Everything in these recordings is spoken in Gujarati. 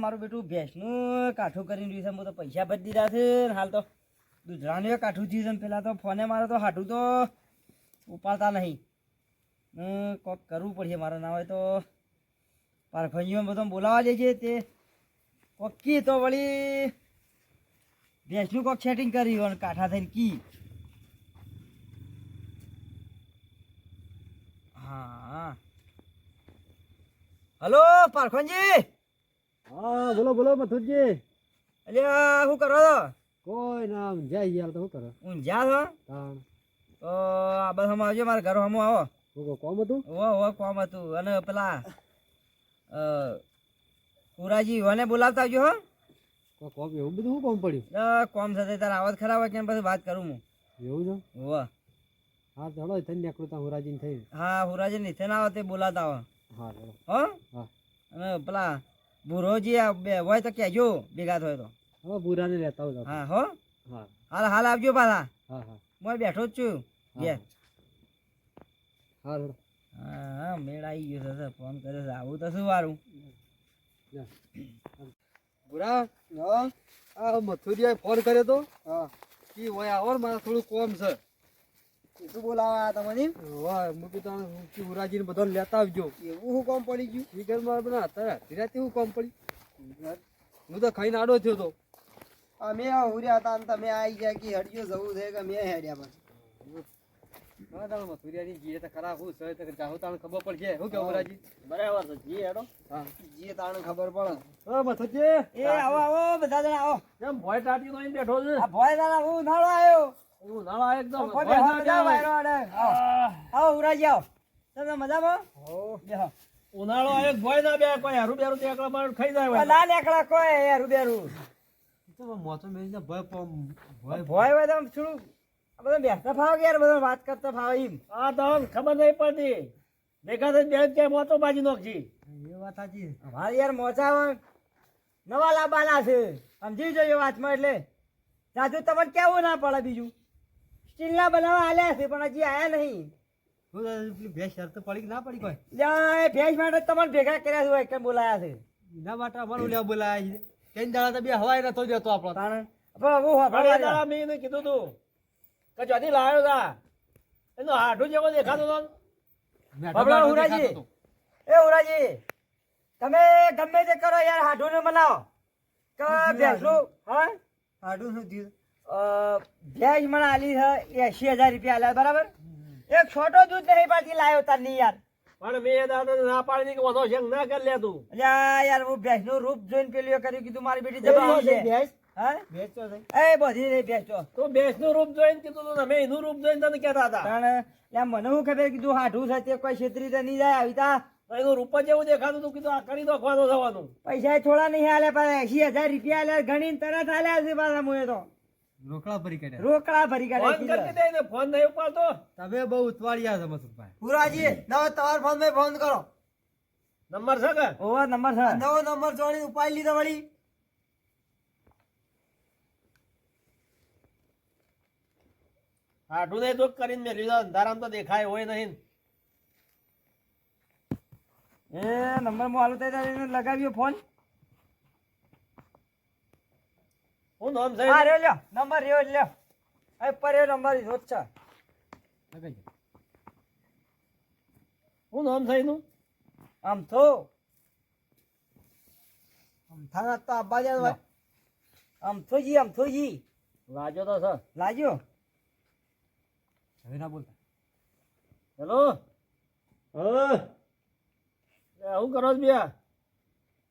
મારું બેટું ભેંસનું કાઠું કરીને રહ્યું છે. હું તો પૈસા ભરી દીધા છે હાલ તો. દૂધરાનું કાઠું થયું છે પેલા તો ફોને મારે તો હાટું તો ઉપાડતા નહીં. કોક કરવું પડશે, મારા ના હોય તો. પારખણીઓ બધો બોલાવા જાય છે તે. કોક તો વળી ભેંસનું કોક સેટિંગ કરી અને કાઠા થઈને કી. હા. હલો પારખણજી હા બોલો બોલો મથુરજી. અલ્યા શું કરો છો? કોઈ ના ઊંઝા ગયા તો શું કરો? ઊંઝા છો? તાણ. તો આ બસ હમ આવજો મારા ઘર હમ આવો. કહો, કોમ હતું? ઓ ઓ કોમ હતું. અને પેલા પુરાજી ઓને બોલાવતા આવજો હો. કોમ એવું બધું શું કોમ પડ્યું? કોમ સાથે તારા આવાજ ખરાબ હોય કેમ પછી વાત કરું હું. એવું છે? ઓ હા ચાલો થઈ નીકળું તા હુરાજીને થઈ હા હુરાજી નીચે ના આવે તે બોલાતા આવો. હા ચાલો. હો? હા. અને પેલા ભૂરોજી આ બે હોય તો કહેજો ભેગા થયો તો. હવે બુરાને લેતા આવું હા હો? હા. હાલ હાલ આવજો પાછા હા હા. હું બેઠો જ છું. બે. હાલ હા હા હા મેળ આવી ગયો છે ફોન કર્યો છે. આવું તો શું વારું? બુરા બુરા આ મથુરિયાએ ફોન કર્યો તો? હા. કે હોય આવો મારે થોડું કોમ છે. શું બોલાવા તમને વાહ મૂકી તો હુરાજીને બધાને લેતા આવજો. એવું શું કોમ પડી ગયું? ઈ ઘર મારે બના અત્યારે ધીરાથી હું કોમ પડી? હું તો ખાઈને આડો થયો તો. અમે ઉર્યા હતા અને તમે આવી ગયા કે હડિયો જવું છે કે મેં હેડ્યા પણ હા તાણ મથુરિયાની જીએ તો ખરા હું સહી તો જાહો તાણ ખબર પડશે શું કે હુરાજી બરાબર છે જી હેડો. હા. જી તાણ ખબર પડે. હા મથુરજી એ આવો આવો બધા જણા આવો. કેમ ભોય ટાટી તો અહીં બેઠો છે? આ ભોય દાદા હું નાળો આવ્યો હું નાળા એકદમ. આવો ઉરાજી આવો તમે મજામાં? બેહો. ઉનાળો આવે ભોય ના બે કોઈ હારું બેરું તે એકલા મારું ખાઈ જાય ના નીકળે કોઈ હેરું બેરું. મેં ભય ભય ભોય હોય તો થોડું બધા બેસતા ફાવ યાર બધા વાત કરતા ફાવ એમ? આ તો ખબર નહીં પડતી. ભેગા થઈ બે કે મોતો બાજી નોખજી. એ વાત સાચી યાર મોચા નવા લાવવાના છે. સમજી જોઈએ વાતમાં એટલે. જાજુ તમને કેવું ના પડે બીજું? સ્ટીલના બનાવવા આલ્યા છે પણ હજી આયા નહીં. બે શરત પડી કે ના પડી કોઈ? ભેંસ માટે તમારે ભેગા કર્યા છે હોય કેમ બોલાયા છે. એના માટે અમારું લેવા બોલાયા છે. ત્રણ દાડા તો બે હવાય નતો જતો આપણો. વાપરવા આવ્યો. મેં એને કીધું તું કે જદી લાવ્યો તા એનો હાડું જેવો દેખાતો તો. એ ઉરાજી તમે ગમે તે કરો યાર હાડુને મનાવો કે ભેંસનું હા? હાડું શું થયું? ભેંસ મને આલી છે એસી હજાર રૂપિયા આલ્યા બરાબર? એક છોટો દૂધ નહીં પાછી લાવ્યો તાર નહીં યાર. પણ મેં દાદા ના પાડી કે વધો શેક ના કરી લે તું? અલ્યા યાર હું ભેંસનું રૂપ જોઈને પેલું કર્યું કીધું મારી બેટી જવા છે હા? ભેંસો તો બેસનું રૂપ જોઈને કીધું તું અમે એનું રૂપ જોઈને તને કહેતા હતા. પણ મને શું ખબર કીધું હાઠું છે તે કોઈ છેતરી તો નહીં જાય આવી તા. તો રૂપ જ એવું દેખાતું હતું કીધું આ કરી દોખવાનું થવાનું. પૈસા થોડા નહીં હાલે પણ એસી હજાર રૂપિયા આલ્યા ગણીને તરત હાલ્યા છે પાછા મુએ તો. રોકડા ભરી કાઢ્યા. રોકડા ભરી ફોન કરી દે ને ફોન નહીં ઉપાડતો. તમે બહુ ઉતવાળિયા છો મસુભાઈ પુરાજી નવો તમારા ફોન મે ફોન કરો. નંબર છે કે? ઓવો નંબર છે. નવો નંબર જોડી ઉપાડી લીધો વળી. હાડું નહીં તો કરીને મેં લીધો. અંધારામ તો દેખાય હોય નહીં. એ નંબરમાં હાલો તો લગાવ્યો ફોન હું નામ સાહેબ અરે લ્યો નંબર રહ્યો લ્યો એ પર રહ્યો નંબર રોજ છે હું નામ સાહેબનું આમ તો. આમ થાના તો આબા જ હોય. આમ થોજી આમ થોજી લાજો તો સર. લાજો. હવે ના બોલતા. હેલો? હું કરો છો બિયા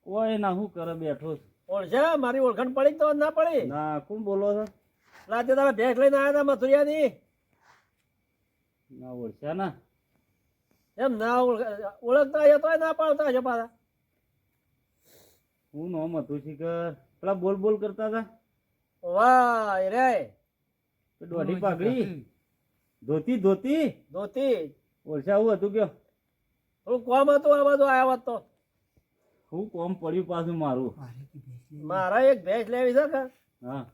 કોઈ ના શું કરે બેઠો છું. ઓળશે? મારી ઓળખાણ પડી તો ના પડી? ના કોણ બોલો છો? રાતે તારા ભેટ લઈને આવ્યા હતા મથુરિયાની ના ઓળખ્યા ના? એમ ના ઓળખ- ઓળખતા હશે તો ના પાડતા હશે પાછા. હું નોમ હતું શીખર પેલા બોલ બોલ કરતા હતા. વાહ રે. તો દોઢી પાઘડી ધોતી ધોતી? ધોતી. ઓળખ્યા આવું હતું કયો? થોડું કોમ હતું આ બધું આવ્યા હોત તો. હું કોમ પડ્યું પાછું મારું. મારા એક ભેંસ લેવી છે કે? હા.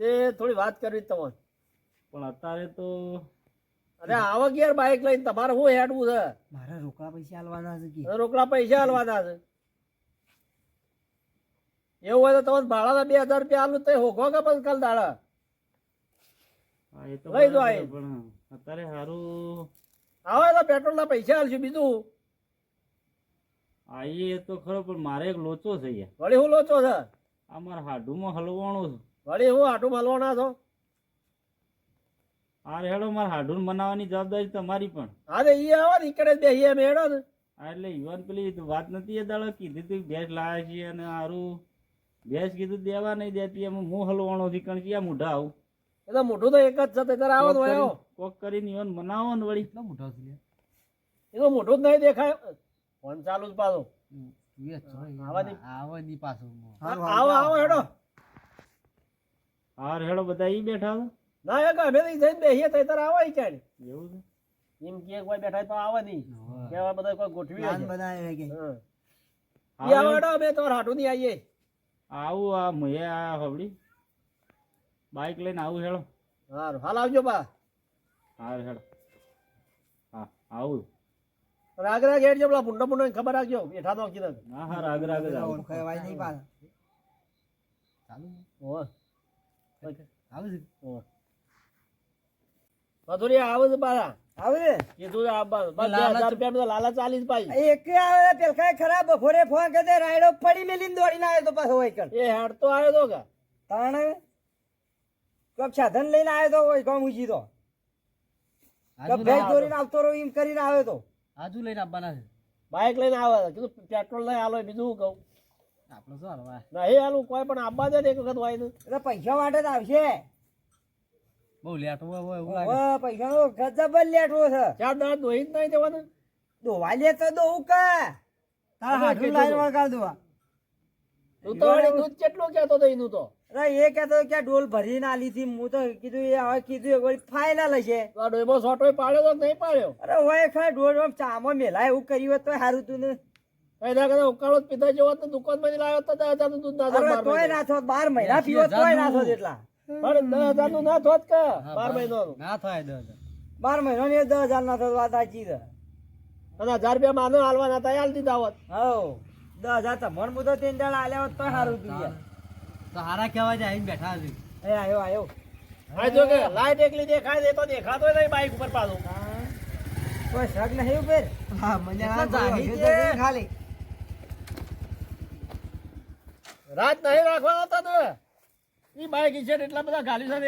તે થોડી વાત કરવી તમારે. પણ અત્યારે તો અરે આવો ગેર બાઇક લઈને તમારે શું હેડવું છે? મારે રોકડા પૈસા આલવાના છે કે? રોકડા પૈસા હાલવાના છે. એવું હોય તો તમને ભાડાના બે હજાર રૂપિયા આલું તો હોગો કે પછી કાલ દાડા? હા, એ તો લઈ દો પણ અત્યારે સારું આવે તો પેટ્રોલના પૈસા આલશું બીજું. આઈએ તો ખરો પણ મારે એક લોચો છે યાર વળી હું લોચો છે? આ મારા હાડુમાં હલવાણું છે. વળી હું હાડું હલવાના છો? આ હેડો મારા હાડું બનાવવાની જવાબદારી તમારી પણ. અરે ઈ આવે ને ઈકડે જ બેહીએ અમે હેડો ને. આ એટલે યુવાન પેલી વાત નથી એ દાડો કીધી તું ભેંસ લાયા છીએ અને હારું. ભેંસ કીધું દેવા નહીં દેતી એમ હું હલવાણો થી કણ ક્યાં મોઢા આવું. એ તો મોઢું તો એક જ છે ત્યારે આવો કોક તો આવ્યો કોક કરીને યુવાન મનાવો ને વળી. એ તો મોઢું જ નહીં દેખાય. ફોન ચાલુ જ પાછો. આવા. આવો આવો હેડો. હાર હેડો બધા ઈ બેઠા ના એક અમે જઈને બેહીએ તો ત્યારે આવો ઈ ક્યાં એવું છે? એમ કે કોઈ બેઠા તો આવે નહીં કેવા બધા કોઈ ગોઠવી પ્લાન બનાવે કે. ઈ આવો હેડો. અમે તો હાટુ નહીં આવીએ. આવું આ મુએ આ હવડી. બાઈક લઈને આવું હેડો. હારું હાલ આવજો બા. હાર હેડો. હા આવું. રાગ રાગ હેડજો પેલા ભૂંડો ભૂંડો ને ખબર રાખજો. બેઠા તો કીધું હા હા રાગ રાગ જ આવું. ખવાય નહીં પાછા હોવે. હોવે. મધુરી આવે છે પાછા. આવે? કીધું છે આવવાનું. બસ બે હજાર રૂપિયા તો લાલા ચાલીસ પાઈ એક આવે પેલખાય ખરાબ બપોરે ફોન કરે રાયડો પડી મેલીને દોડીને આવ્યો તો પાછો હોય એ હેડ તો આવ્યો તો કે. તાણે કોક સાધન લઈને આવ્યો તો હોય કોમ ઉજી તો કોક દોરીને આવતો રહ્યો એમ કરીને આવ્યો તો. આજુ લઈને આવવાના છે. બાઇક લઈને આવે. કીધું પેટ્રોલ નહીં આલો બીજું હું કહું? આપણે શું હાલવા? નહીં હાલું કોઈ પણ આવવા દે ને એક વખત હોય એટલે પૈસા માટે જ આવશે. બહુ લેટ હોય ઓહો, પૈસાનો ગજબ જ લેટવો છે. ચાર દાંત દોઈ જ નહીં દેવાનું? દોવા લે તો દોવું કે. તારા હાથું લાઈન. વળગાડ દોવા. તું તો દૂધ કેટલું કહેતો હતો એનું તો? અરે એ કહેતો કે ડોલ ભરીને આલી હતી. હું તો કીધું એ હવે કીધું એ વળી તો આ ડોયબો પાડ્યો તો નહીં પાડ્યો? અરે હોય ખરા ડોલ આમ મેલાય એવું કર્યું હોત તો સારું તું ને. કઈ ના કદાચ ઉકાળો પીધા જેવો તો દુકાનમાં જ લાવ્યો તો દસ હજારનું દૂધ તોય ના બાર મહિના પીવો તોય ના થોત એટલા. પણ દસ હજારનું ના થોત કે? બાર મહિનાનું. બાર મહિનો ની દસ હજાર ના થોત વાત સાચી છે. હજાર રૂપિયા માનો હાલવાના હતા હાલ દીધા હોત. હવ દસ હજાર તમને બધો ત્રણ દાડા આલ્યા હોત તો સારું તું યાર. હારા કહેવા જાય આવીને બેઠા છે એ આવ્યો આવ્યો હા જો કે લાઈટ એકલી દેખાય છે તો દેખાતો નહીં બાઈક ઉપર પાછું. કોઈ શક નહીં ઉપર? હા મને ખાલી. રાત નહીં રાખવાનો હતો ને ઈ બાઈક છે ને એટલા બધા ગાલી હજાર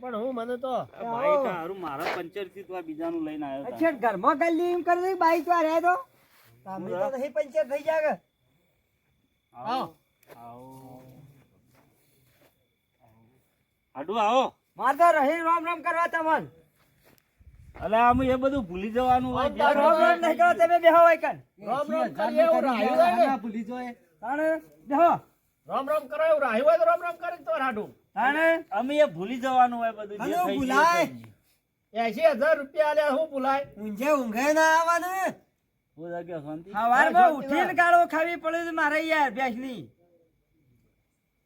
પણ હું મને તો બાઈક હારું મારા પંચરથી તો બીજાનું લઈને આવ્યો અચ્છા ઘરમાં કરી એમ કરી બાઈક વાર હે તો. તમે તો નહીં પંચર થઈ જાય. આવો. આવો. હાડુ આવો. માર તો રહી રોમ રોમ કરવા તમન. અલે આમ એ બધું ભૂલી જવાનું હોય. રોમ રોમ નહીં કરો તમે બેહો હોય કન રોમ રોમ કરીએ એવું રાહ્યું હોય ને તાણે બેહો. રોમ રામ કરાય રાહ્યું હોય તો રોમ રામ કરે તો રાડું તાણે? અમે એ ભૂલી જવાનું હોય બધું જે થઈ ભૂલાય. એસી હજાર રૂપિયા આલ્યા હું ભૂલાય. ઊંઘે ઊંઘે ના આવવાનું. હું તો કહ્યો શાંતિ સવારમાં ઉઠીને ગાળો ખાવી પડે છે મારે યાર બેસની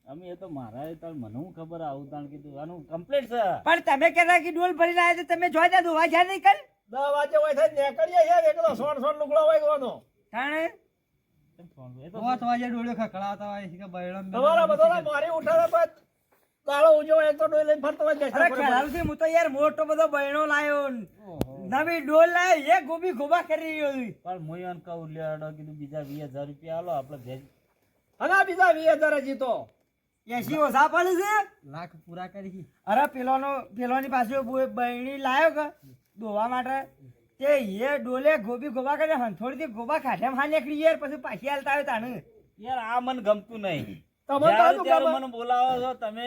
અમે એ તો મારા એ તાર મને હું ખબર આવું તાણ કીધું. આનું કમ્પ્લીટ છે. પણ તમે કહેતા કે ડોલ ભરી લાયા તો તમે જોઈ દા દોવા જ્યાં નહીં કર. દસ વાજે હોય થાય નીકળીએ યાર એકલો સોળ સોળ લુગડો હોય ગોનો તાણે? એ તો તમારા બધા મારી ઉઠાડે પણ દાડો ઉજો હોય તો ડોઈ લઈને ફરતો હોય અરે બેસતા હું તો યાર મોટો બધો બહેણો લાયો. નવી ડોલ લાયો એ ગોબી ગોબા કરી રહ્યો પણ એને કહું લ્યો કીધું બીજા વીસ હજાર રૂપિયા આલો આપણે ભેજ અને બીજા વીસ હજાર હજી તો. એસી ઓછા પડે છે? લાખ પૂરા કરી. અરે પેલોનો પેલોની પાસે બો- બહેણી લાયો કે દોવા માટે. તે એ ડોલે ગોબી ગોબા કરે હંથોડીથી ગોબા ખાધે હા નીકળી યાર પછી પાછી હાલતા આવે તાણે. યાર આ મન ગમતું નહીં. તમે. મને બોલાવો છો તમે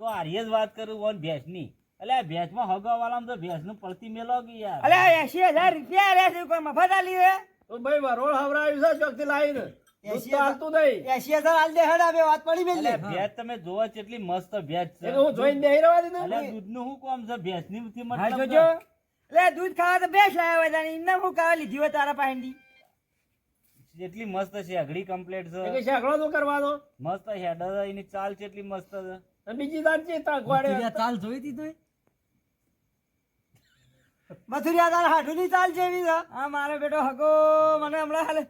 તો આર્ય જ વાત કરું ઓન ભેંસની. એટલે આ ભેંસમાં હગાવાલામાં તો ભેંસનું પડતી મેલો કે યાર? અલે એસી હજાર રૂપિયા રે છે કોઈ મફત આલી રે તો ભાઈ વરોળ હવરાવ્યું છે ચોકથી લાવીને હાલતું નહીં. એસી હજાર આલ દે હેડ વાત પડી એટલે ભેંસ તમે જોવા કેટલી મસ્ત ભેંસ છે. હું જોઈને દીધું શું કામ છે? ભેંસની થી મતલબ એટલે દૂધ ખાવા તો બેસ લાવ્યા હોય તાણી ઇન્ના હું કાવા લીધી હોય તારા પાહેંડી જેટલી મસ્ત છે અઘડી કમ્પ્લેટ છે. એટલે શેકડો તો કરવાનો મસ્ત છે દાદા એની ચાલ છે એટલી મસ્ત છે. અને બીજી દાન છે તા ગોડે ચાલ જોઈ હતી મથુરિયા તાર હાડું ની ચાલ છે એવી છે. આ મારો બેટો હગો મને હમણાં હાલે.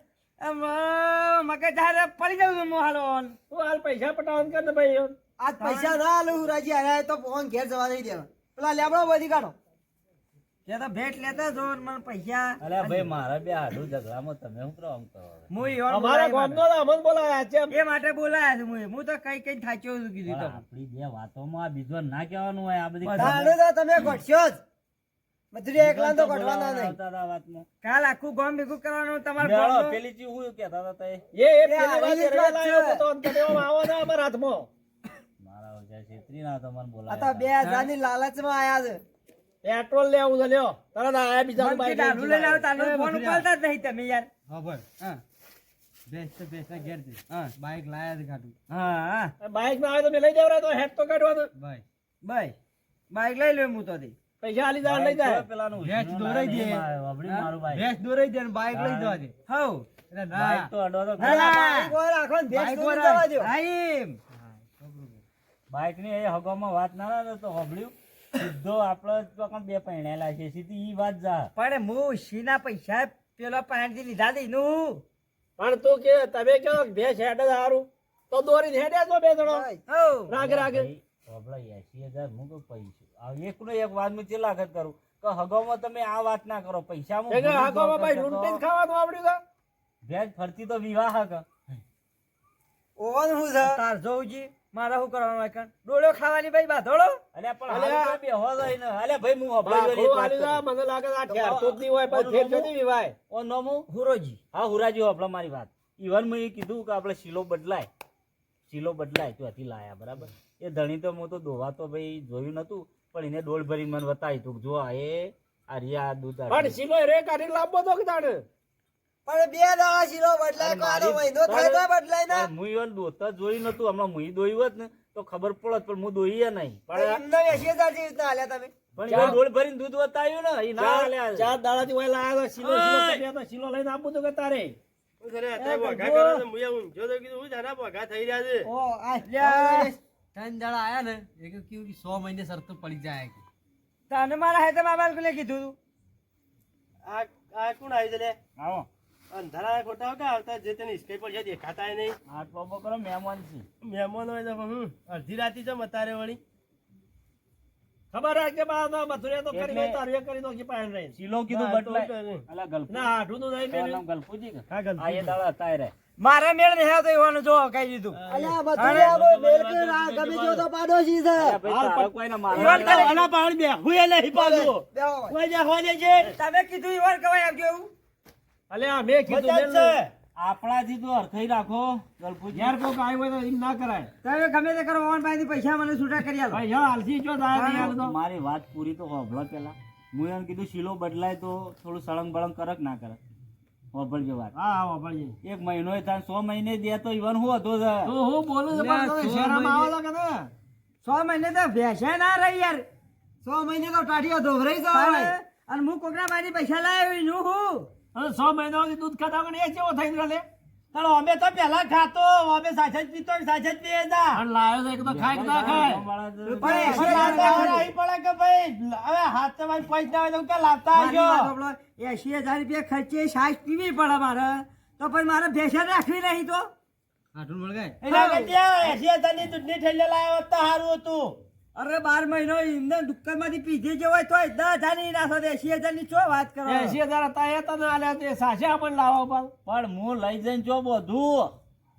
મગજ હારે પડી જવું છું હું હાલો તું હાલ પૈસા પટાવન કર ને ભાઈ આજ પૈસા ના આલું હુરાજી આવ્યા તો ફોન ઘેર જવા નહીં દેવા. પેલા લેબડો બધી કાઢો. તે તો ભેટ લેતા જો મને પૈસા. અલ્યા ભાઈ મારા બે હાડું ઝઘડામાં તમે શું કરો આમ કરો હું ઈવન અમારા ગામનો તો બોલાયા છે એ માટે બોલાયા છું હું હું તો કઈ કઈ થાચ્યો છું કીધું પણ આપણી બે વાતોમાં આ બીજો ના કહેવાનું હોય આ બધી તાણું તો તમે ઘટશો જ. મથુરિયા એકલા તો ઘટવાના નહીં. વાતમાં. કાલ આખું ગામ ભેગું કરવાનું તમારે પેલી ચીજ હું કહેતા હતા તે? એ એ એ પેલી વાત આની જ રેવા વાત લાયો છે. તો અંત આવો ને અમારા હાથમાં. મારા ઓજા છેતરી ના તો મને આ તો બોલાયા બે હજારની લાલચમાં આયા છે. પેટ્રોલ લેવું છે લ્યો. તરત આયા બીજા બાઈક કે દારૂ લઈને આવો, તારનો ફોન ઉપાડતા જ નહીં તમે યાર. હા. હા. હા, હા. બાઈકમાં આવે તો મે લઈ દેવરા તો હેડ તો કાઢવાનો બાય. બાઈક લઈ લે હું તો દે પૈસા આલી જાય લઈ જાય પેલાનું ભેંસ દોરાઈ દે. વાપરી મારું બાઈક. ભેંસ દોરાઈ દે ને બાઈક લઈ જવા દે. હઉ. એટલે બાઈક તો અડો તો. બાઈક વાળા આખો ને ભેંસ બાઈક જવા દે હા, બાઈકની એ હગોમાં વાત ના ના તો હોભળ્યું. સીધો આપણો તો પણ બે પૈણેલા છે. સીધી ઈ વાત જા. પણ હું શીના પૈસા પેલા પાણી લીધા દઈ નું. પણ તું કે તમે કહો બે ભેંસ સારું તો દોરી હેડે તો બે જણો. રાગ રાગ. ભાઈ, હોભળો, 80,000 હું પૈસા એકનો એક વાત હું ચેલા વખત કરું? કે હગોમાં તમે આ વાત ના કરો પૈસા ભાઈ ખાવાનું આવડ્યું ભેજ ફરતી તો વિવાહ હક ઓવન શું છે? તાર જોઉંજી મારે શું કરવાનું હોય ડોળો ખાવાની ભાઈ બાધોળો? અલે પણ તો બેહો જાય ને. અલે ભાઈ હું આલી જાય, મને લાગે આ ઠેર તો જ હોય પણ ફેર જતી વિવાય. ઓ નોમું હુરોજી. હા હુરાજી હબળો મારી વાત. ઈવન મેં કીધું કે આપણે શીલો બદલાય. શીલો બદલાય ત્યાંથી લાયા બરાબર? એ ધણી તો હું તો દોવા તો ભાઈ જોયું નતું પણ એને ડોળ ભરી મને બતાવી તું જો આ એ આ રિયા દૂધ પણ શીલો રે કાઢી લાવવો તો કે તાણે? પણ બે દાડા શીલો બદલાય અરે મહિનો થાય તો બદલાય ના. હું ઈવન દોતા જ નતું. હમણાં મુઈ દોયું હોત ને તો ખબર પડત પણ હું દોઈએ નહીં. પણ એમને એસી હજાર જેવી રીતના હાલ્યા તમે. પણ ડોલ ભરીને દૂધ બતાવ્યું ને એ ના હાલ્યા. ચાર દાડા થી લાયા તો શીલો શીલો તો લઈને આપું તો કે તારે? ઓ આ ત્રણ જણા આયા ને એ કે કેવું કે સો મહિને શરતો પડી જાય તને મારા કીધું આ કોણ કીધું તું આવો. અંધારા ખોટા કે આવતા જે તેની ઇસ્કેપ પર છે દેખાતા નહીં આ બાબો કરો મહેમાન છે મહેમાન હોય તો હું અડધી રાતી જમ અતારે વળી ખબર રાખજે બા તો મથુરે તો કરી એટલે- તારે કરી દો કે પાયન રહી શીલો કીધું ના, કરે. અલા ગલપુ ના હાઠું તો નહીં તારું. નામ ગલપુજી કે? હા, ગલપુજી. આ એ દાડા હતા એ મારે મેળ નહીં આવતો એવાનું જો કઈ દીધું અલ્યા બધું આવો મેળ કે ના ગમે જો તો પાડોશી છે હાલ કોઈને મારવા ઈવન ના. આના પાવડી બે હુંય નહીં પાછું. કોઈ જે હોય ને છે. તમે કીધું ઈવન કવાય એવું અલ્યા, મેં કીધું જ મેં તો અર્થઈ રાખો. ગલપુજી. ઘેર કોક આવ્યું હોય તો એમ ના કરાય. તમે ગમે તે કરો ઓન પાસેથી પૈસા મને છૂટા કરી આલો. ભાઈ જો હાલથી જો દાયા મારી વાત પૂરી તો હોભળો પેલા. હું એમ કીધું શીલો બદલાય તો થોડું સળંગ બળંગ કરક ના કરક હોભળજો વાત. હા હા ભાઈ એક મહિનો થાય સો મહિને દે તો ઈવન હું હતો તો હું બોલું છું પણ સો મહિને- આવો છો ને? સો મહિને તો ભેંસે ના રહી યાર. સો મહિને તો ટાઢીઓ જવાય. અને હું કોકના બાજી પૈસા લાવ્યો નું હું? અને સો મહિના સુધી દૂધ ખાતા પણ એ કેવો થઈ રહે અમે તો પેલા ખાતો અમે સાચે જ પીતો સાચે જ પીએ લાયો એક તો ખાય કે ના ખાય? પણ પડે કે ભાઈ હવે હાથ ભાઈ પૈસા હોય તો ક્યાં લાવતા આવજો હજાર રૂપિયા ખર્ચે છાશ પીવી પડે મારે. તો પછી મારે ભેસર રાખવી નહીં તો. આઠું મળગાય એના કરતા એસી હજારની દૂધની થેલી લાવ્યો તો સારું હતું. અરે બાર મહિનો એમને દુકાનમાંથી પીધી જે હોય તોય દસ હજારની નાખો તો એસી હજારની શું વાત કરો? એસી હજાર હતા એ તને આલ્યા તે સાચે આપણને લાવો પણ. પણ હું લઈ જઈને જો બધું.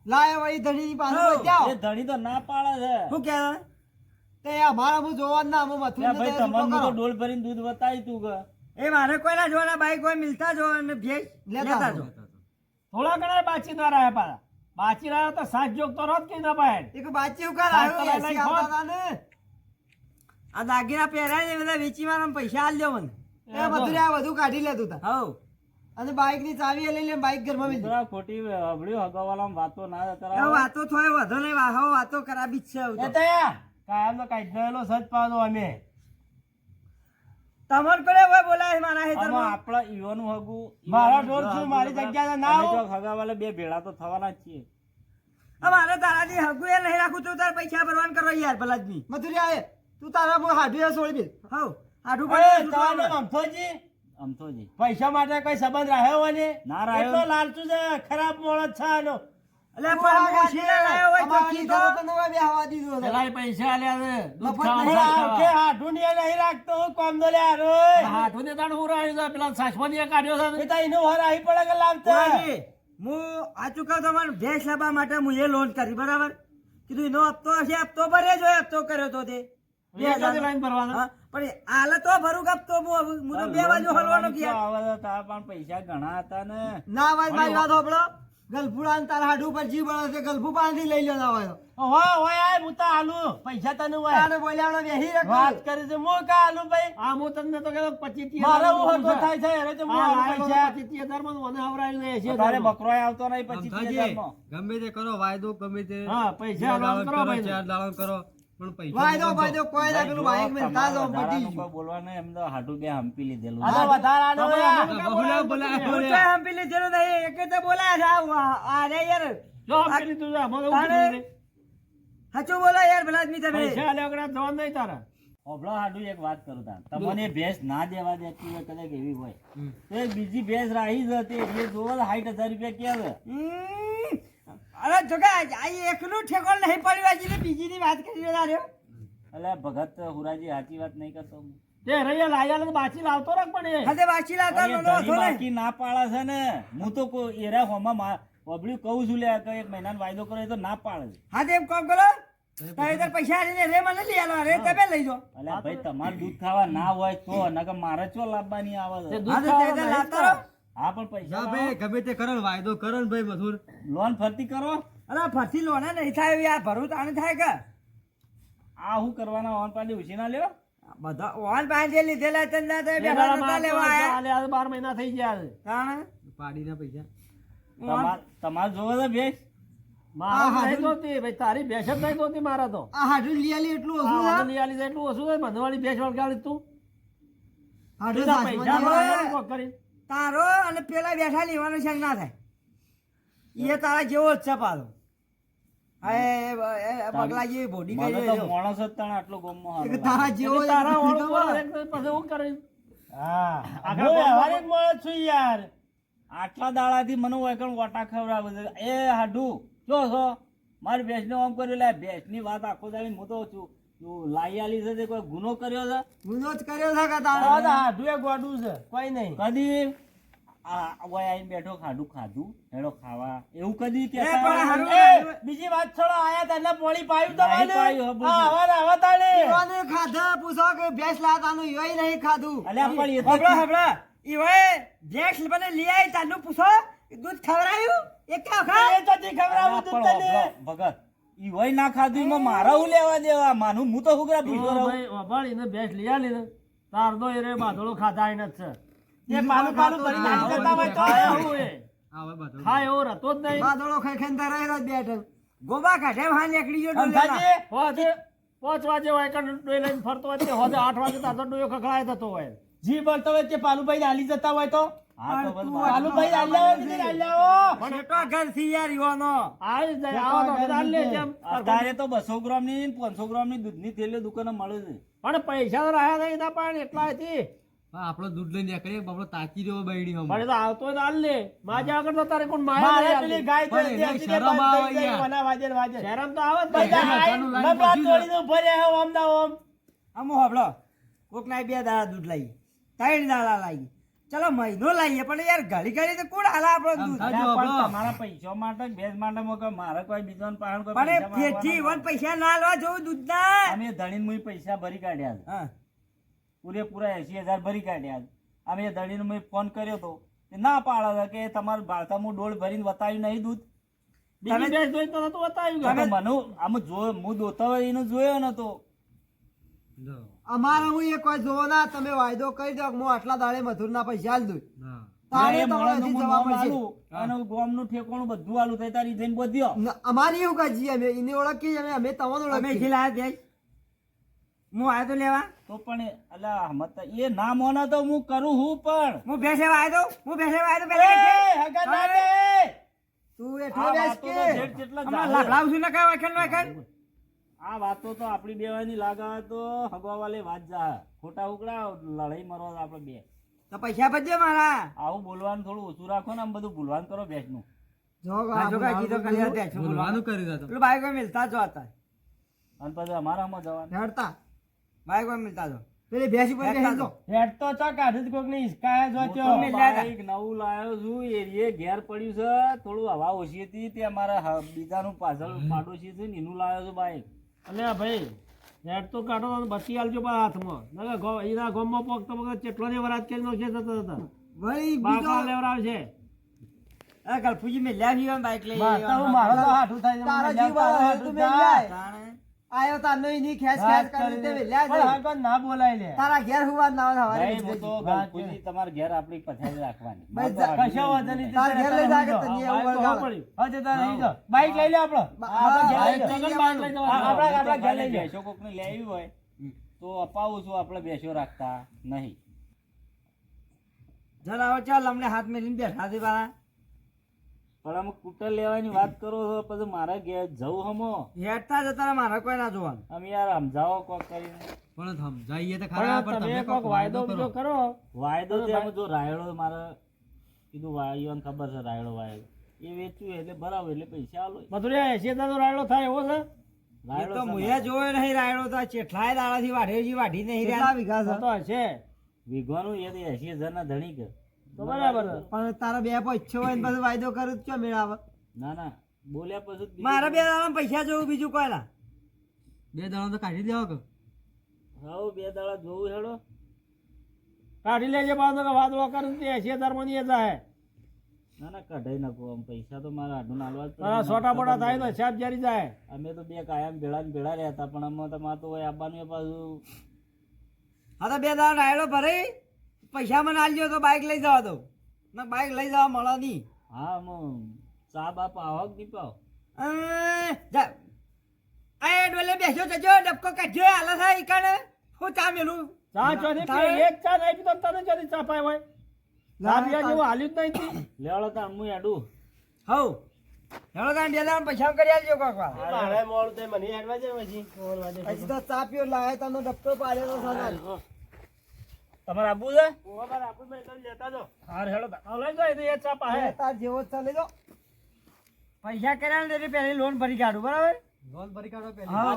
લાય વળી ધણીની પાસે. એ ધણી તો ના પાડે છે. શું કે તે અમારા હું જોવા જ ના અમે મથુર ભાઈ તે તમારું તો ડોલ ભરીને દૂધ બતાવી તું કે. એ મારે કોઈ ના જોવાના બાઈક કોઈ મિલતા જો અને ભેંસ લેતા જો. થોડા ઘણા બાચી ના રહ્યા પાછા. બાચી રહ્યા તો સાત જોગ તો રોજ કે ના પાય એક બાચી ઉકાર આવ્યો એસી આવતા ને. આ દાગીના પહેરાય ને બધા વેચી મારા પૈસા આલ્યો મને. એ બધું આ બધું કાઢી લેતું તા. હવ અને બાઈકની ચાવી લઈ લે બાઈક ઘરમાં મિલ ઉતરા ખોટી હબળ્યું હગવાલા વાતો ના કરાવો. વાતો થોય વધો નહીં વાહો વાતો કરાવી જ છે એ તો. કાયમ તો કાઈ ગયેલો સજ પાડો અમે. તમારે કોને હોય બોલાય મારા હેતરમાં આપણા ઈવાનું હગુ મારા ઢોર છું, મારી જગ્યા ના આવો. હગાવાલા બે ભેળા તો થવાના જ છીએ. મારે તારાથી હગુ એ નહીં રાખું તું તારે પૈસા ભરવાન કરવા યાર ભલાજની. મથુરી આવે તું તારા હું હાડવી છોડી દે હવ હાડું પડે પડી તમારો અમથોજી? અમથોજી પૈસા માટે કઈ સંબંધ રહ્યો હોય ને? ના રહ્યો એટલો લાલચુ છે ખરાબ મોળત છે આનો. અલે પણ શીલા લાવ્યો હોય તો કીધો. તો નવા બેહવા દીધો છે. પૈસા આલ્યા છે દૂધ ખાવા કે હાથું ને નહીં રાખતો કોમ દો હારોય. હાથું ને તાણ હું રાખ્યું છે? પેલા સાસમાનીએ કાઢ્યો છે તો એનું પડે કે લાવતા હું આ ચૂકવ તો મને ભેંસ લાવવા માટે હું એ લોન કરી બરાબર? કીધું એનો હપ્તો હશે હપ્તો ભરે જો હપ્તો કર્યો તો તે. બે એક જ હજારનો. લાઈન ભરવાનો. હા, પણ આલે તો ભરું કે હું તો બે બાજુ હલવાનો ગયા તારા પણ પૈસા ઘણા હતા ને. ના ભાઈ મારી વાત સાંભળો ગલફુડા ને તારા હાડું પર જી બળે છે ગલફુ પાસેથી લઈ લો ના હોય હોય હોય આ હું તો આલુ. પૈસા તને હોય. તારે બોલ્યાનો બેહી રાખો. વાત કરે છે હું કા આલુ ભાઈ? આ હું તમને તો હું થાય છે અરે પૈસા. તો મને હવરાયું છે તારે બકરો આવતો નહીં પછી ત્રીસ ગમે તે કરો વાયદો ગમે તે. હા, પૈસા કરો ભાઈ. ચાર દાડો કરો. પણ પૈસા વાયદો વાયદો કોઈ ના ભાઈ, પેલું જો બાઈક મેં તમારે તાજો પતી વધારાનું ગયું. કોઈ બોલવાનું નહીં, એમ તો હાટું બે હંપી લીધેલું આ વધારાનું નહીં, એકે તો બોલાયા છે. આ રે યાર. જો. હાચું બોલો યાર આદમી તમે. પૈસા નહીં તારા. એક વાત કરું તાર. તમને ભેંસ ના દેવા દેતી હોય કદાચ એવી હોય. તો બીજી ભેંસ રાહી જ હતી એટલે જોવા હાઈટ સાઠ હજાર રૂપિયા હમ. અરે જોકા આ એકલું ઠેકોલ નહીં પડ્યું ને બીજીની વાત કરી રહ્યા એટલે ભગત હુરાજી સાચી વાત નહીં કરતો તે રૈયા લાયા ને બાચી લાવતો રાખ પણ એ. હાથે બાચી લાવતા. બાકી ના પાડે છે ને. હું તો કોઈ એરા હોમાં મા- બબલ્યું કહું છું લે કે એક મહિનાનો વાયદો કરો એ તો ના પાડે છે. હાથે એમ કામ કરો તારે પૈસા રે મને લઈ આલો રે તમે લઈ જો અલ્યા ભાઈ તમારે દૂધ ખાવા ના હોય તો નકર મારે ચો લાવવાની આવે છે? દૂધ તે લાવતા. હા પણ પૈસા ભાઈ ગમે તે કરો વાયદો કરો ને ભાઈ મધુર લોન ફરતી કરો? અરે ફરતી લોન નહીં થાય આ ભરું તાણે થાય કે? આ હું કરવાના ઓન પાડી ઉછીના લ્યો? બધા ઓન પાસે લીધેલા છે ના થાય બેઠા નતા લેવા આયા. મહિના થઈ ગયા છે. તાણે? પાડીના પૈસા. તમાર તમારે જોવે ભાઈ તારી બેસ જ નહીં જોતી મારા તો. હાડું લઈ એટલું ઓછું આલી એટલું ઓછું બંધવાળી વળગાડી તું. હાડું પૈસા કરી. તારો અને પેલા બેઠા લેવાનો છે ના થાય? એ તારા જેવો જ છે પાછો. હા, એ- એ- એ પગલા જેવી બોડી કરી માણસ જ તણ આટલો ગમમાં તારા જેવો તારા પછી હું માણસ છું યાર. આટલા દાડાથી મને વૈકણ વટા ખવડાવે એ હાડુ. જો છો. મારી ભેંસને આમ કર્યું લે. ભેંસની વાત આખો દાડી હું તો છું. તું છે તે કોઈ ગુનો કર્યો છે? ગુનો જ કર્યો છે કે તારે? હાડું એ ગોડું છે. કોઈ નહીં. કદી? આ વય આઈને બેઠો ખાધું ખાધું. હેડો ખાવા. એવું કદી. બીજી વાત છોડો આયા તને પોળી પાયું તમારે પાયું, હા હવે હવે તાણે. પીવાનું ખાધા પૂછો કે ભેંસ લાવતાનું યોય નહીં ખાધું. અલ્યા પણ એ તો હબળો, ભેંસ બને લઈ આવી, તારનું પૂછો, દૂધ ખવડાવ્યું? એક ખાવ ખા. એ તો તી તું પણ તને. ભગત. ઈ વય ના ખાધું એમાં મારા હું લેવા દેવા? માનું હું તો હુગરા તો પૂછતો રહું? ભાઈ એને ભેંસ લઈ આલી ને. તાર તો એ રે બાંધણો ખાધા એને જ છે. એ પાલું પાલું કરી નાખી કરતા હોય તો એવું એ. ખાય એવો રહેતો જ નહીં. બાધળો ખાઈ ખાઈને તારે રહી જ બેઠો. ગોબા કાઢે હા નીકળી ગયો ડોલે હોજે પાંચ વાજે હોય કે ડોઈ લઈને ફરતો હોય તે હોજે. આઠ વાગે તાતો ડોયો ખખડાય થતો હોય. જી બોલતો હોય કે પાલુભાઈ હાલી જતા હોય તો? બસ તો તો ગ્રામની પાંચસો ગ્રામની દુકાને મળે છે. પણ પૈસા રહ્યા નહીં ના પણ એટલા હતી. આપણો દૂધ લઈને નીકળીએ આપણો તાકી રહ્યો બૈડી હમ તો આવતો હાલ લે. માજા આગળ તો તારે કોણ માયા પેલી ગાય એને શરમ આવે યાર. વાજે ને વાજે. શરમ તો આવે બધા ઓમ ના ઓમ. આમ હોભળો. કોકના બે દાડા દૂધ લાવી ત્રણ દાડા લાવી ચલો મહિનો લાવીએ પણ યાર ઘડી ઘડી તો કોણ હાલે આપણો દૂધ. તમારા પૈસા માટે ભેજ માટે મોકલ મારે કોઈ બીજો પાહણ કોઈ પણ પૈસા વન પૈસા ના લેવા જોવું દૂધ ના અમે ધણીને મુઈ પૈસા ભરી કાઢ્યા. હા. પૂરેપૂરા એસી હજાર ભરી કાઢ્યા. અમે ધણીને મુઈ ફોન કર્યો તો ના પાડે કે તમારે બાળતામાં ડોળ ભરીને બતાવ્યું નહીં દૂધ બીજી જોઈ તો નતું કે. મને આમ જો હું દોતા હોય એનો જોયો નતો અમારે હું એ કોઈ જોવો ના તમે વાયદો કરી દો હું આટલા દાડે દઉં. ના. પૈસા તમારે આલું અને ગોમનું ઠેકોણું બધું આલું થાય તારી જઈને બધ્યો. ન- અમારી એવું કાજી અમે એની ઓળખી અમે અમે તમને તમે ઓળખી હું આવ્યો તો લેવા? તો પણ એ- અલા અહમદ તો એ ના મોને તો હું કરું હું પણ. હું ભેંસે આવ્યો દઉં હું આવ્યો. તું એટલો બેસ કે. તો છું ને કાંઈ વાંખણ વાંખણ? આ વાતો તો આપણી બેવાની લાગે તો હગવાવાલે વાત જા. ખોટા ઉકડા લડાઈ મરવા આપણે બે. તો પૈસા ભજે મારા. આવું બોલવાનું થોડું ઓછું રાખો ને આમ બધું ભૂલવાનું કરો બેસનું. કરી બાઈક મિલતા જો હતા અને પછી અમારામાં જવાનું. હેડતા. બાઈક મિલતા જો. પેલી ભેંસ ઉપર બેસી જો. ચા કાઢી કોકની હિસકાય જો. બાઈક નવું લાવ્યો છું એ ઘેર પડ્યું છે થોડું હવા ઓછી હતી તે અમારા બીજાનું પાછળ પાડોશી છે ને એનું લાવ્યો છું બાઈક. અલ્યા ભાઈ હેડ તો કાઢો અને બચી આલજો બા હાથમાં. નકર ગો એના ગોમમાં પોક તો વખત ચેટલો ને વરાત કરી નાખશે થતા થતા વળી બીજો બાપા લેવડાવશે અરે ગલફુજી મિલ્યા લેવી બાઈક લઈ મારો તો હાથું થાય તારા જીવ તું મેં જાય તાણે. તા તારનો ની ખેસ ખેસ કરી તે વેલ્યા છે ના બોલાય લે. તારા ઘેર હુવા ના હવારે હું તો ગલફુજી તમાર ઘેર આપણી પછાડી રાખવાની. ભાઈ, તો કશા વાંધો નહીં. તાર ઘેર લઈ જા કે તને એવું વળગાડો. બાઈક લઈ લે આપણો આપણે ઘેર લઈ બાઈક આપણા આપણા ઘેર લઈ જાય બેસો કોકને લેવી હોય તો અપાવું છું આપણે બેસ્યો રાખતા નહીં. જરા ચાલ અમને હાથ મેલીને બેઠા છે બાળા પણ અમે કૂટર લેવાની વાત કરો છો પછી મારે ઘેર જવું હમો? હેઠતા જતા મારા મારે કોઈ ના જોવાનું. અમે યાર સમજાવો કોક કરીને. પણ સમજાઈએ તો ખરા પણ તમે કોક વાયદો જો કરો. વાયદો જે અમે જો રાયડો મારે કીધું વાયુ ખબર છે રાયડો વાયડો એ વેચ્યું એટલે બરાબર એટલે પૈસા આલો. મધુરે એસી હજાર રાયડો થાય એવો છે? રાયડો તો મુએ જોયો નહીં રાયડો તો ચેટલાય દાડાથી વાઢેજી વાઢી નહીં રહ્યા. વિકાસ છે? તો હશે વિઘવાનું એ તો એસી હજાર ના ધણી કે. તો બરાબર પણ તારા બે પૈસો હોય ને પછી વાયદો કરું તો ક્યાં મેળ આવે ના ના. બોલ્યા પછી મારા બે દાડા પૈસા જોવું બીજું કોઈ ના બે દાડા તો કાઢી દેવા કે? હાઉ બે દાડા જોવું હેડો. કાઢી લેજે બાદ વાદળો કરે ને તે એસી હજારમાં નહીં જાય ના ના કઢાઈ નાખો આમ. પૈસા તો મારા હાડું નાલવા છોટા મોટા થાય તો હિસાબ જારી જાય અમે તો બે કાયમ ભેળા ને ભેળા હતા પણ અમે તમારે તો એ પાછું હા તો બે દાડા ડાયડો ભરાઈ પૈસા મને આલજો તો બાઇક લઈ જવા દો ના બાઇક લઈ જવા મળે નહીં. હા હું ચા બાપ આવો કે નહીં પાવ. આ ડોલે બેસ્યો જજો ડબકો કાઢ્યો હાલે થાય ઈકાને. કાને હું ચા મેલું? ચા ચોથી પીએ, એક ચા નહીં પીતો તને ચોથી ચા પાય હોય? ચા પીવા જેવું હાલ્યું જ નહીં તી. લેવડો તાર હું એડું હઉ. હેલો બે દાડા પૈસા કરી આલજો જાય પછી. પછી તો ચા પીઓ લાવે તનો ડબકો પાડેલો છે ને. તમારે આબુ છે? હાર હેડો તાર. હવે લઈ જાય એ ચા પાહે. તાર જેવો જ ચાલે જો. પૈસા કર્યા ને પેલી પહેલી લોન ભરી કાઢું બરાબર? લોન ભરી કાઢો પેલી હા.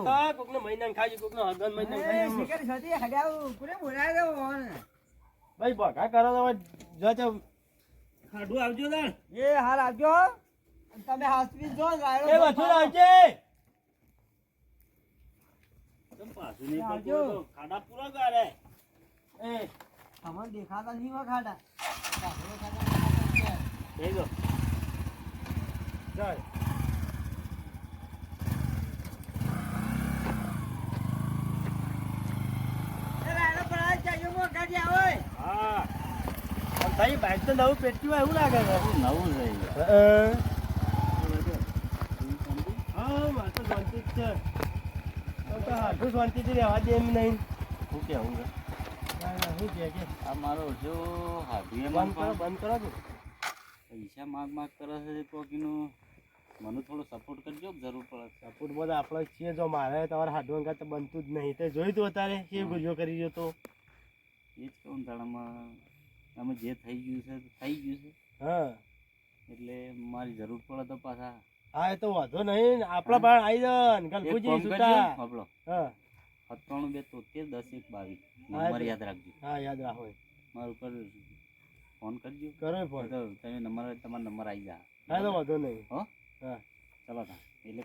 શિખર સાથે હગાવું. પૂરે બોલાય દો ભાઈ બઘા કરો તો જો તે. ખાડું આવજો ને એ હાર આવજો. અને તમે હાસવી જો ને રાયડો એ બધું આવજે પાછું નહીં. ખાડા પૂરા કરે. એ તમને દેખાતા નહીં હોય ખાડા. થઈ ગયો જાય હા. આમ બાઈક તો નવું પેટ્યું હોય એવું લાગે છે. નવું થઈ. હા મારે તો શાંતિ જ છે. તો હાથું શાંતિથી રહેવા દે એમ નહીં. શું કેવું શું કે? આ મારો જો હાથીએ બંધ કરો બંધ કરો છો પૈસા માગ માગ કરે છે તો કીનું મને થોડો સપોર્ટ કરજો જરૂર પડે. સપોર્ટ બધા આપણે છીએ જો મારે તમારે હાડવા અંગા તો બનતું જ નહીં. તે જોયું તું અત્યારે કે ગુજો કરી ગયો તો? એ જ કહું તાણામાં અમે જે થઈ ગયું છે થઈ ગયું છે. હા. એટલે મારી જરૂર પડે તો પાછા. હા એ તો વાંધો નહીં આપણા બાળ આવી એક ગલફુજી કામ આપણો હા. સત્તાણું બે તોતેર દસ એક બાવીસ. નંબર યાદ રાખજો. હા યાદ રાખો મારું ઉપર ફોન કરજો. કરો ફોન. તો તમે નંબર તમારો નંબર આવી જાય હા તો વાંધો નહીં. હો? હા. ચલો તા. એટલે?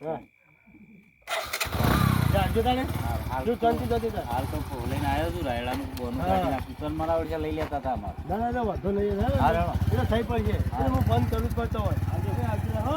જાજો હાલ જો તો- શાંતિ જતી તાર હાલ તો લઈને આવ્યો છું રાયડાનું બોનું. કાઢી નાખ્યું તો મારા વડે લઈ લેતા હતા અમારે. ના ના વાંધો નહીં. હા, હા એ થઈ પડશે હું ફોન કરું જ પડતો હોય. આજે આજે હો